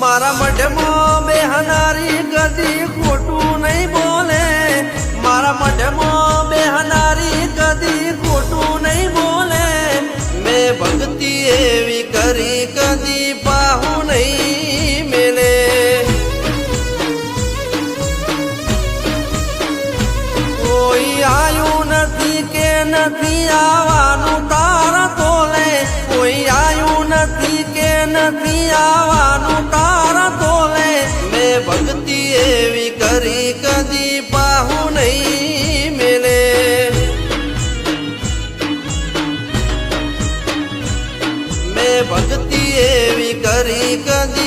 मारा मडमो बेहनारी कदी खोटू नहीं बोले मारा मडमो बेहनारी कदी खोटू नहीं बोले मैं भक्ति भी करी कदी बाहू नहीं मिले कोई आयु नदी के नदी आओ तरी कधी पाहू नाही मेले मे भक्ती एवी करी कधी